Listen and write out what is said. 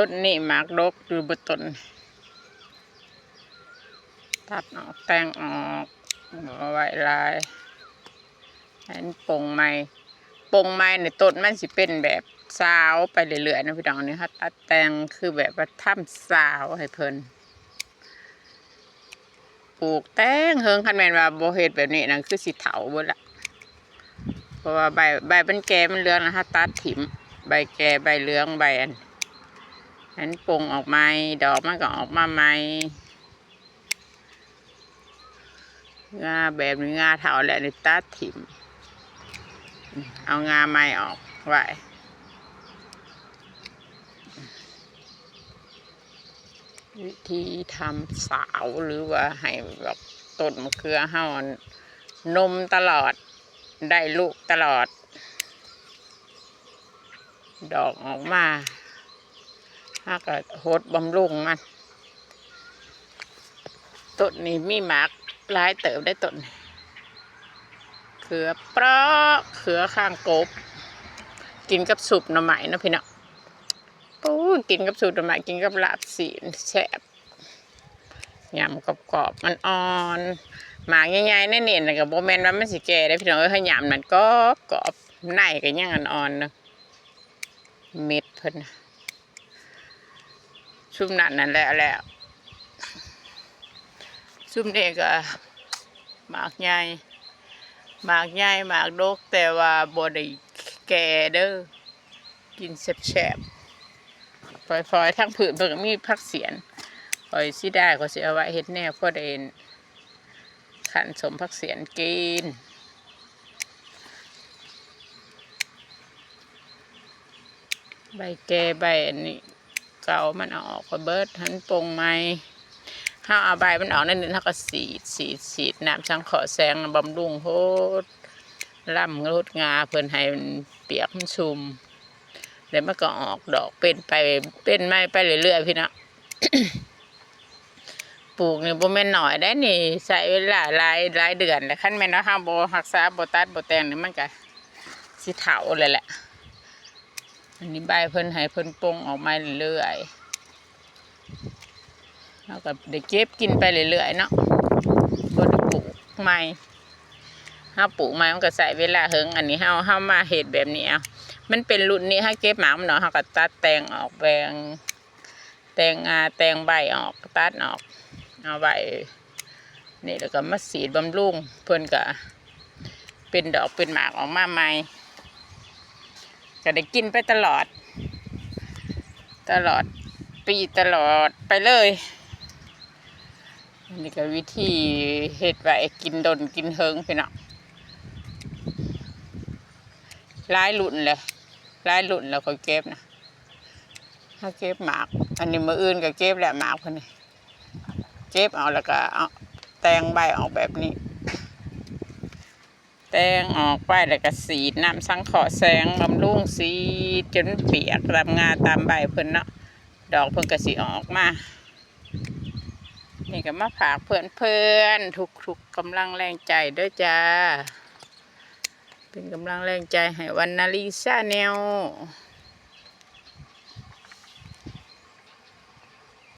ต้นนี่หมากดกอยู่บนต้นตัดออกแต่งออกเอาไว้ลายอันปงไม้ปงไม้ในต้นมันสิเป็นแบบสาวไปเรื่อยๆนะพี่น้องนี่ค่ะตัดแต่งคือแบบว่าทำสาวให้เพิ่นปลูกแต่งเฮิงคันแมนว่าโบเฮ็ดแบบนี้นะคือสิเถาบิดละเพราะว่าใบใบมันแก่มันเหลืองนะคะตัดถิ่มใบแก่ใบเหลืองใบอัน นั้นปงออกมาดอกมันก็ออกมาใหม่งาแบบนี้งาเถาแหละในตัดถิ่ม เอางาใหม่ออกไว้วิธีทำสาวหรือว่าให้แบบต้นมะเขือเฮานมตลอด ได้ลูกตลอด ดอกออกมา ถ้าก็โหดบำรุงมันต้นนี้มีหมากหลายเติบได้ต้นเขือเปราะเขือข้างกบ กินกับสุปหน่อไม้นะพี่เนาะปู้กินกับสูตรหน่อไม้กินกับลาบสีแซ่บยำกรอบๆมันอ่อนหมากใหญ่ๆแน่ๆนะกับโบแมนว่ามันสิแก่ได้พี่น้องเอ้ยยำมันก็กรอบในก็ยังอ่อนๆเนาะเม็ดเพิ่นนะ ชุ่มนั่นนั่นแหละแล้วชุ่มนี่ก็หมากใหญ่หมากใหญ่หมากดกแต่ว่าบ่ได้แก่เด้อกินแซ่บๆฟอยๆทั้งผืนเพิ่นมีผักเสียนปล่อยสิได้ก็สิเอาไว้เฮ็ดแนวพอได้ขันสมพักเสียนกินใบแก่ใบอันนี้ เก่ามันเอาออกก็เบิดหันปงไม้ห้าเอาใบมันออกนั่นนึงถ้าก็สีดสีดสีดน้ำช่างขอแสงบำรุงโหดล่ำรดงาเพิ่นให้มันเปียกมันชุ่มแล้วมันก็ออกดอกเป็นไปเป็นไม้ไปเรื่อยๆพี่นะปลูกนี่บ่แม่นน้อยได้นี่ใช้เวลาหลายหลายเดือนแหละคันแม่นว่าเฮาบ่รักษาโบตัดบ่แตงนี่มันก็สิเฒ่าเลยแหละ อันนี้ใบเพิ่นให้เพิ่นปงออกมาเรื่อยๆแล้วก็ได้เก็บกินไปเรื่อยๆเนาะบ่ได้ปลูกใหม่เฮาปลูกใหม่มันก็ใช้เวลาเฮิงอันนี้เฮาเฮามาเฮ็ดแบบนี้เอามันเป็นรุ่นนี้เฮาเก็บหมามันเนาะเฮาก็ตัดแต่งออกแบงแต่งงาแต่งใบออกตัดออกเอาไว้นี่แล้วก็มาสีดบำรุงเพิ่นก็เป็นดอกเป็นหมากออกมาใหม่ ก็ได้กินไปตลอด ตลอดปีตลอดไปเลยอันนี้ก็วิธีเฮ็ดไว้กินดนกินเฮิงพี่น้องหลายรุ่นเลยหลายรุ่นแล้วก็เก็บนะถ้าเก็บหมาก อันนี้มืออื่นก็เก็บแหละหมากคนนี้เก็บเอาแล้วก็เอาแตงใบออกแบบนี้ งออกไปแล้วก็สีดน้ำสังขอแสงบำรุงสีดจนเปียกลำงาตามใบเพิ่นเนาะดอกเพิ่นก็สีออกมา นี่ก็มาฝากเพื่อนเพื่อนทุกๆกกำลังแรงใจด้วยจ้า เป็นกำลังแรงใจให้วันนาลีซาแนว